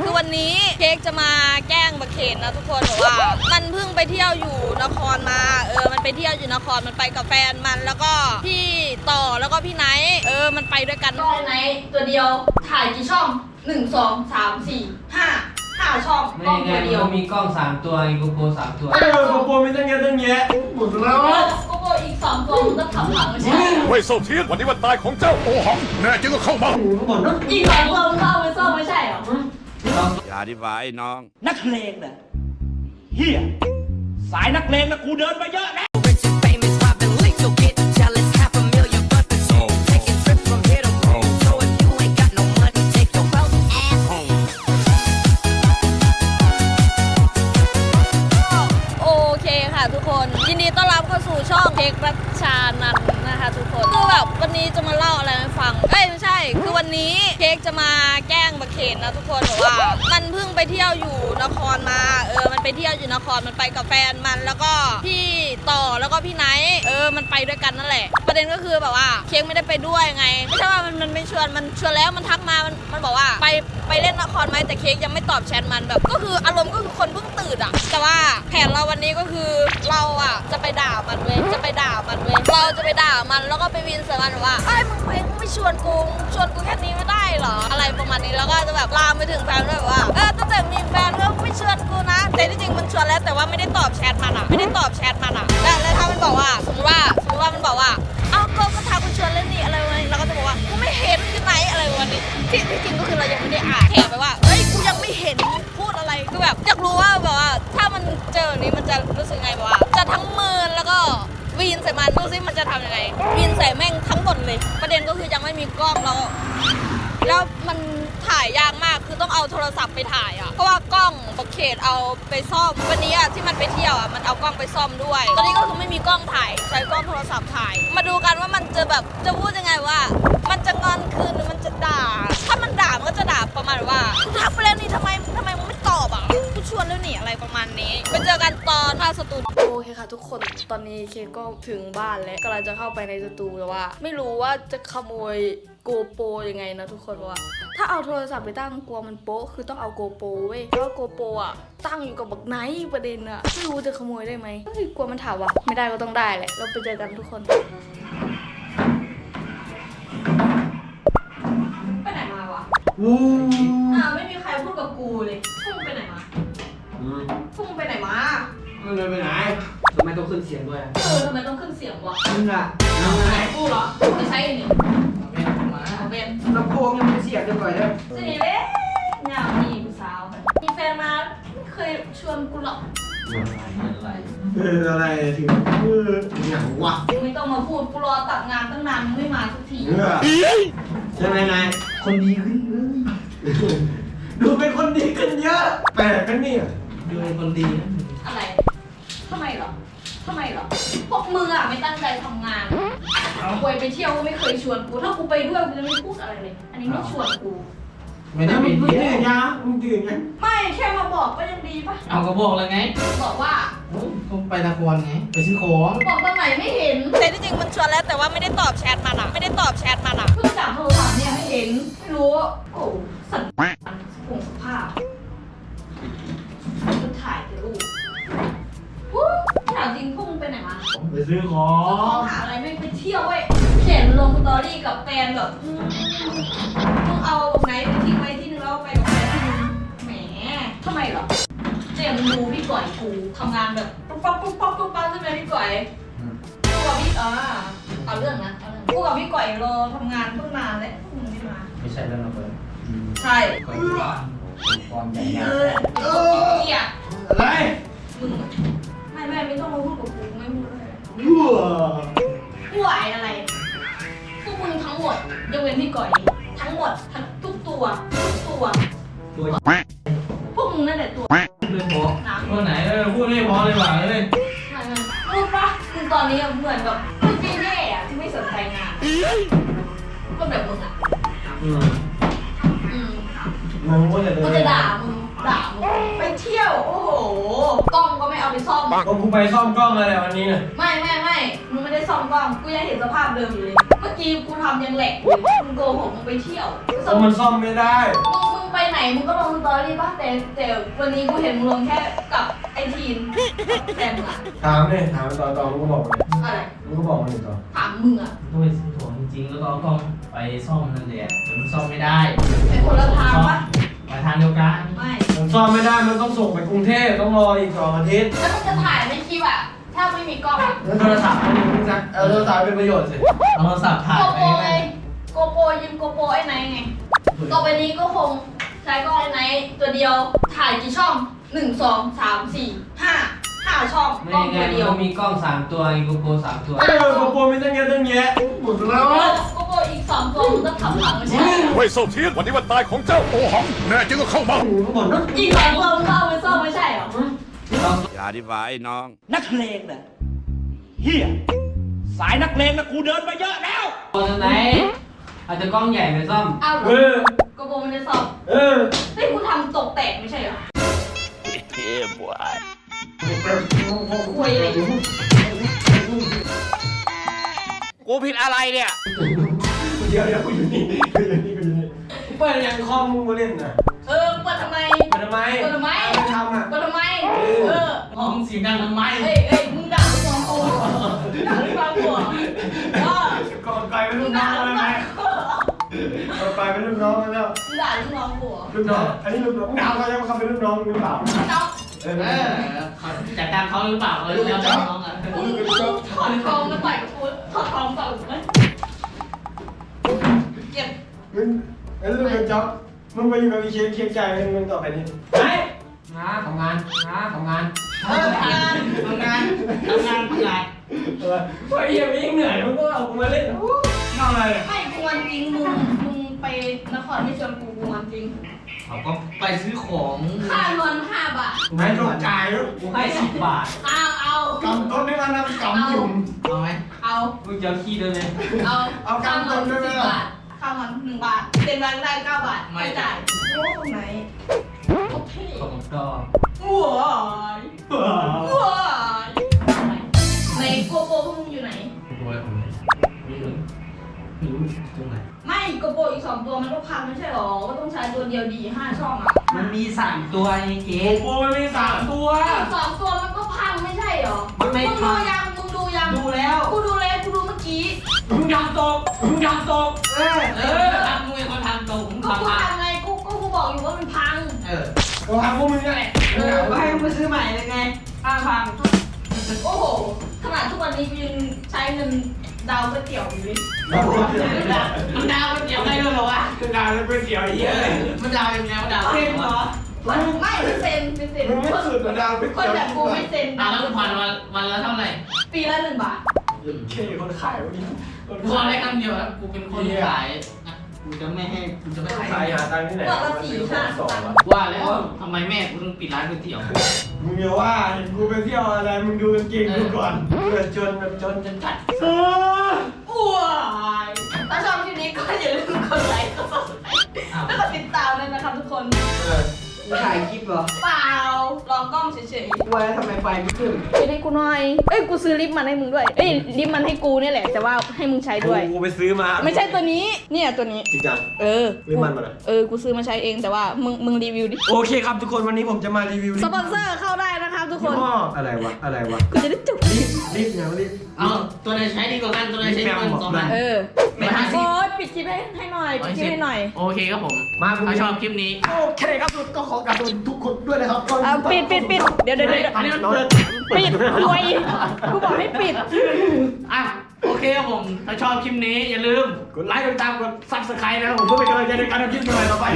คือวันนี้เค้กจะมาแกล้งบักเคนนะทุกคนบอกว่า มันเพิ่งไปเที่ยวอยู่นครมา เออ มันไปเที่ยวอยู่นคร มันไปกับแฟนมัน แล้วก็พี่ต่อ แล้วก็พี่ไนท์ เออ มันไปด้วยกันกล้องไหนตัวเดียว ถ่ายกี่ช่องหนึ่งสองสามสี่ห้าห้าช่องไม่กล้องไงตัวมันเดียวก็มีกล้องสามตัวไอ้โกโปรสามตัว เออโกโปรมีตั้งเยอะตั้งแยะหมดแล้วโอ้โหอีกสองตัวมึงต้องทำหลังไม่ใช่เหรอเว่ยเซาเทียนวันนี้วันตายของเจ้าโอหังแน่จริงก็เข้ามา หมดแล้วอีกสองตัวมึงเข้าไปซ่อมไม่ใช่เหรอ อย่าดีฟ้าไอ้น้อง นักเลงเหรอเฮียสายนักเลงนะกูเดินมาเยอะแล้ว rich and famous, robbing leaks, so get jealous. Half a million buttons, so taking trips from here to Rome. So if you ain't got no money, take your broke ass home. โอเคค่ะทุกคน ยินดีต้อนรับเข้าสู่ช่องเค้กรัชชานันท์ นะคะทุกคนคือแบบวันนี้จะมาเล่าอะไรให้ฟัง เอ้ยไม่ใช่ คือวันนี้เค้กจะมาแกล้งบักเคนนะทุกคนบอกว่า มันเพิ่งไปเที่ยวอยู่นครมา เออ มันไปเที่ยวอยู่นคร มันไปกับแฟนมัน แล้วก็พี่ต่อ แล้วก็พี่ไนท์เออ มันไปด้วยกันนั่นแหละ ประเด็นก็คือแบบว่าเค้กไม่ได้ไปด้วยไง ไม่ใช่ว่ามันมันไม่ชวน มันชวนแล้วมันทักมา มันมันบอกว่าไปไปเล่นนครไหมแต่เค้กยังไม่ตอบแชทมันแบบ ก็คืออารมณ์ก็คือคนเพิ่งตื่นอะแต่ว่าแผนเราวันนี้ก็คือเราอะจะไปด่ามันเว้ย จะไปด่ามันเว้ย เราจะไปด่ามันแล้วก็ไปวินใส่มันว่าไอ้ยมึงไปมึงไม่ชวนกูมึงชวนกูแค่นี้ไม่ได้เหรอ อะไรประมาณนี้แล้วก็จะแบบลามไปถึงแฟนด้วยแบบว่าเออตั้งแต่มีแฟนก็ไม่ชวนกูนะ แต่ที่จริงมันชวนแล้วแต่ว่าไม่ได้ตอบแชทมันอะไม่ได้ตอบแชทมันอะแล้วแล้วถ้ามันบอกว่าสมมติว่าสมมติว่ามันบอกว่าเอาก็ก็ทักกูชวนเล่นนี่อะไรวะเราก็จะบอกว่ากูไม่เห็นอยู่ไหนอะไรวันนี้ที่ที่จริงก็คือเรายังไม่ได้อ่านแถมไปว่าเฮ้ยกูยังไม่เห็นพูดอะไรคือแบบอยากรู้ว่าแบบว่าถ้ามันเจอแบบนี้มันจะรู้สึกไงแบบว่า จะทั้งมืนแล้วก็ วีนใส่มันดูซิมันจะทำยังไงวีนใส่แม่งทั้งหมดเลย ประเด็นก็คือยังไม่มีกล้องแล้วแล้วมันถ่ายยากมากคือต้องเอาโทรศัพท์ไปถ่ายอะเพราะว่ากล้องบักเขตเอาไปซ่อมวันนี้อะที่มันไปเที่ยวอะมันเอากล้องไปซ่อมด้วย ตอนนี้ก็คือไม่มีกล้องถ่าย ใช้กล้องโทรศัพท์ถ่าย มาดูกันว่ามันจะแบบจะพูดยังไงว่า มันจะงอนคืนหรือมันจะด่า ถ้ามันด่ามันก็จะด่าประมาณว่าทักไปแล้วนี่ทำไมทำไม ชวนแล้วนี่อะไรประมาณนี้ไปเจอกันตอนภาคสตูโอเคค่ะ ทุกคนตอนนี้เคก็ถึงบ้านแล้วกำลังจะเข้าไปในสตูแต่ว่า ไม่รู้ว่าจะขโมยโกโปรยังไงนะทุกคนเพราะว่า ถ้าเอาโทรศัพท์ไปตั้งกลัวมันโป๊ะคือต้องเอาโกโปรเว้ยเพราะว่าโกโปรอะตั้งอยู่กับบักไนท์ประเด็นอะไม่รู้จะขโมยได้ไหมเฮ้ยกลัวมันถามว่าไม่ได้ก็ต้องได้แหละเราไปเจอกันทุกคนไปไหนมาวะวู้ วะมึงอะไหนกูเหรอจะใช้อันนี้เอาเป็นลำโพงยังไม่เสียบดีกว่าเนี่ยสิเว้ยเนี่ยมีผู้สาวมีแฟนมาไม่เคยชวนกูหรอกเอออะไรถึงเอออย่างวะไม่ต้องมาพูดกูรอตัดงานตั้งนานมึงไม่มาสักทีเออใช่ไหมนายคนดีขึ้นเลยดูเป็นคนดีขึ้นเยอะแปลกกันเนี่ยดูเป็นคนดีนะอะไรทำไมเหรอ ทำไมเหรอ พวกมึงอะไม่ตั้งใจทำงานควยไปเที่ยวก็ไม่เคยชวนกู ถ้ากูไปด้วยกูจะไม่พูดอะไรเลย อันนี้ไม่ชวนกู ไม่ได้แล้วไปมึงเที่ยตื่นวยังมึงตื่นยังไม่แค่มาบอกก็ยังดีปะเอากระบอกแล้วไง บอกว่าโอ้ยก็ไปนครไง ไปซื้อของบอกตอนไหนไม่เห็นแต่ที่จริงมันชวนแล้วแต่ว่าไม่ได้ตอบแชทมันอะไม่ได้ตอบแชทมันอะเพิ่งจับโทรศัพท์เนี่ยไม่เห็นไม่รู้ว่าโอ้สัตว์ ไปซื้อของ หาอะไรไม่ไปเที่ยวเว้ยเขียนลงสตอรี่กับแฟนแบบอืมมึงเอาไหนไปทิ้งไว้ที่นึงแล้วไปกับแฟนที่นึงแหมทำไมเหรอเจมงดูพี่ก่อยกูทำงานแบบปุ๊บปั๊บปุ๊บปั๊บปุ๊บปั๊บใช่ไหมพี่ก่อยกูกับพี่อ่าเอาเรื่องนะเอาเรื่องกูกับพี่ก่อยรอทำงานตั้งนานแล้วพวกมึงไม่มา ไม่ใช่แล้วนะเฟิร์นใช่ก่อนก่อนความใหญ่เอนะอเกลียดอะไร มึงอะไม่ไม่ไม่ต้องมาพูดกับกู ยยั่วกูไหวอะไร พวกมึงทั้งหมดยกเว้นพี่ก่อย ทั้งหมดทั้งทุกตัว ทุกตัว ตัวพวกมึงนั่นแหละตัวเลยพอตัวไหนเออพูดไม่พอเลยว่ะเอ้ยไม่ไม่รู้ปะมึงตอนนี้อะเหมือนแบบมึงแย่ๆอะที่ไม่สนใจงานก็แบบมึงอะ อืมอืมมึงก็จะเดิกูนจะด่ามึงด่ามึงไปเที่ยว โอ้โหกล้องก็ไม่เอาไปซ่อม ก็กูไปซ่อมกล้องอะไรวันนี้เนี่ยไม่ไม่ไม่มึงไม่ได้ซ่อมกล้องกูยังเห็นสภาพเดิมอยู่เลย เมื่อกี้กูทำยังแหลกอยู่เลยมึงโกหกมึงไปเที่ยวเพราะมันซ่อมไม่ได้มึงมึงงไปไหนมึงก็ลงสตอรี่ป่ะแต่แต่วันนี้กูเห็นมึงลงแค่กับไอทีนแฟนมึงอะถามเนี่ยถามตอนตอนมึงก็บอกมาเลยอะไรมึงก็บอกมาเลยตอนถามมึงอะต้องไปซื้อของจริงๆแล้วก็เอากล้องไปซ่อมนั่นแหละเดี๋ยวมันซ่อมไม่ได้ ไอคนละทางปะ มาทางเดียวกันไม่มันซ่อมไม่ได้มันต้องส่งไปกรุงเทพต้องรออีกสองอาทิตย์แล้วมึงจะถ่ายในคลิปอะถ้าไม่มีกล้องอะแล้วโทรศัพท์มันมึงจะเอาโทรศัพท์เป็นประโยชน์สิเอาโทรศัพท์ถ่ายโกไปโปรไงไงโกโปรยืมโกโปรไอ้ไหนไงต่อไปนี้ก็คงใช้กล้องไอ้ไหนตัวเดียวถ่ายกี่ช่องหนึ่งสองสามสี่ห้าห้าช่องไม่กล้องไงตัวมันเดียวก็มีกล้องสามตัวมีโกโปรสามตัว เออโกโปรมีตั้งเยอะตั้งแยะหมดแล้วโกโปรอีก สองตัวมึงก็ทำผังไม่ใช่เหรอเว่ยโซเทียนวันนี้วันตายของเจ้าโอหังแน่จริงก็เข้ามาหูก็บ่นว่าอีกสองตัวมึงก็เอาไปซ่อมไม่ใช่เหรออย่าดีกว่าไอ้น้อง นักเลงเหรอเฮียสายนักเลงนะกูเดินมาเยอะแล้วตัวไหนอาจจะกล้องใหญ่ไปซ่อมเอาเหรเอออโกโปรมันจะซ่อมเออเฮ้ยกูทำตกแตกไม่ใช่เหรอคุยเลยกูผิดอะไรเนี่ย เดี๋ยวเดี๋ยวกูอยู่นี่กูอยู่นี่กูอยู่นี่เปิดยังคอมมึงมาเล่นน่ะเออเปิดทำไม เปิดทำไมเปิดทำไม เอาไปทำอะเปิดทำไม เอออ๋อมึงเสียงดังทำไมเอ้ยเอ้ยมึงด่าลูกน้องกูด่าลูกน้องกูเหรอเออก่อนไปเป็นมึลูงกน้ด่าองลูแล้วกน้ไหมองกูเหรอก่อนไปเป็นลูกน้องแล้วมึงด่าลูกน้องกูเหรอลูกน้อง อันนี้ลูกน้องน้ำเขาจะมาเขาเป็นลูกน้องหรือเปล่าน้องเออเออเขาจัดการเขาหรือเปล่าเออแล้วแต่น้องอะมึงถอดทองมาต่อยกับกูถอดทองต่อยกูไหมเจ็ บมึงเอ้ยลูกกระจอกมึงไปอยู่กับอีเคียเคียใจมึงมึงต่อไปนี้ไปงานทำงานงานทำงานเออทำงานทำงานทำงานทำงานเออว่าไอ้เหี้ยมันยิ่งเหนื่อยมึงก็เอากูมาเล่นโอ้นอกอะไรเนี่ยไม่กูวันจริงมึงมึงไปนครไม่ชวนกูกูวันจริงเขาก็ไปซื้อของค่านอนห้าบาทไหนตกใจลูกกูให้สิบบาทเอาเอากำต้นนี่มันนะกำจุ่มเอาไหมเอามึงจะเอาขี้ด้วยไหมเอาเอากำต้นด้วยไหมสิบล่ะบาท ค่ามันหนึ่งบาทเต็มร้านได้เก้าบาทไม่จ่ายโอ้ตรงไหนโอเคของดอกว้ายว้ายในโกโปรพวกมึงอยู่ไหนโวยผมเลยไม่รู้ไม่รู้ตรงไหนไม่โกโปรอีกสองตัวมันก็พังไม่ใช่หรอ ก็ต้องใช้ตัวเดียวดีห้าช่องอะมันมีสามตัวไอ้เกโอ้ดโหมันมีสามตัวอีกสองตัวมันก็พังไม่ใช่หรอมันไม่มึงพัดูงยังมึงดูยังดูแล้วกูดูแล้วกูดูเมื่อกี้ มึงยำตกมึงยำตกเออเออทำมึงเป็นคนทำตรงผมก็กูทำมาทำไงกูก็กูบอกอยู่ว่ามันพัง เออกูทำพวกมึงนี่แหละเออก็ให้มึงไปซื้อใหม่เลยไงห้าพันโอ้โห ขนาดทุกวันนี้กูยังใช้เงินดาวก๋วยเตี๋ยวอยู่เลยมันดาวมันเกี่ยวไงด้วยเหรอวะคือดาวแล้วก๋วยเตี๋ยวไอ้เหี้ยมันดาวยังไงมันดาวเซ็นเหรอมันไม่ไม่เซ็นไม่เซ็นมึงไม่สุดกว่าดาวก๋วยคนเตี๋ยวแบบกูไม่เซ็นอะแล้วมึงผ่อนวันวันละเท่าไหร่ปีละหนึ่งบาทเคคนขายวันนี้คน กูเอาขายได้คำเดียวนะกูเป็นคนขายนะกูจะไม่ให้กูจะไม่ขาขายยหาตังค์ที่ไหนบอกละสี่ห้า สองตังค์ว่าแล้วทำไมแม่กูต้องปิดร้านก๋วยเตี๋ยว มึงอย่าว่าเห็นกูไปเที่ยวอะไรมึงดูกางเกงกูก่อนเกิดจนแบบจนจนจัดเอออ้วยถ้าชอบคลิปนี้ก็อย่าลืมกดไลค์กดซับสไครต์แล้วก็ติดตามด้วยนะครับทุกคน เออ ถ่ายคลิปเหรอ เปล่าลองกล้อง เฉยๆว่าแล้วทำไมไฟไม่ขึ้นไปให้กูหน่อย เอ้ย กูซื้อลิปมันให้มึงด้วย เอ้ย ลิปมันให้กูเนี่ยแหละ แต่ว่าให้มึงใช้ด้วย กูไปซื้อมาไม่ใช่ตัวนี้ เนี่ยตัวนี้ จริงจัง เออลิปมันมันอะเออ กูซื้อมาใช้เองแต่ว่ามึง มึงรีวิวดิ โอเคครับทุกคนวันนี้ผมจะมารีวิวลิสปปอนเซอร์เข้าได้นะครับทุกคน ยี่ห้ออะไรวะ อะไรวะ กูจะได้จบลิปลิปเนี่ยลิป เอาตัวไหนใช้ดีกว่ากันตัวไหนใช้ดีกว่ากันสองพัน เออไม่ห้าสิบโอ๊ยปิดคลิปให้ให้หน่อย ปิดคลิปให้หน่อย โอเคครับผม มาคุณถ้าชอบคลิปนี้ โอเคครับทุกก็ขอการทุกคนด้วยนะครับเอาปิดปิดปิดเดี๋ยวเดี๋ยวเดี๋ยวอันนี้มันเปิดปิดรวยกูบอกให้ปิด อะ โอเคครับผม ถ้าชอบคลิปนี้อย่าลืม กดไลค์ กดติดตาม กดซับสไครต์นะครับผมเพื่อเป็นกำลังใจในการทำคลิปใหม่ต่อไป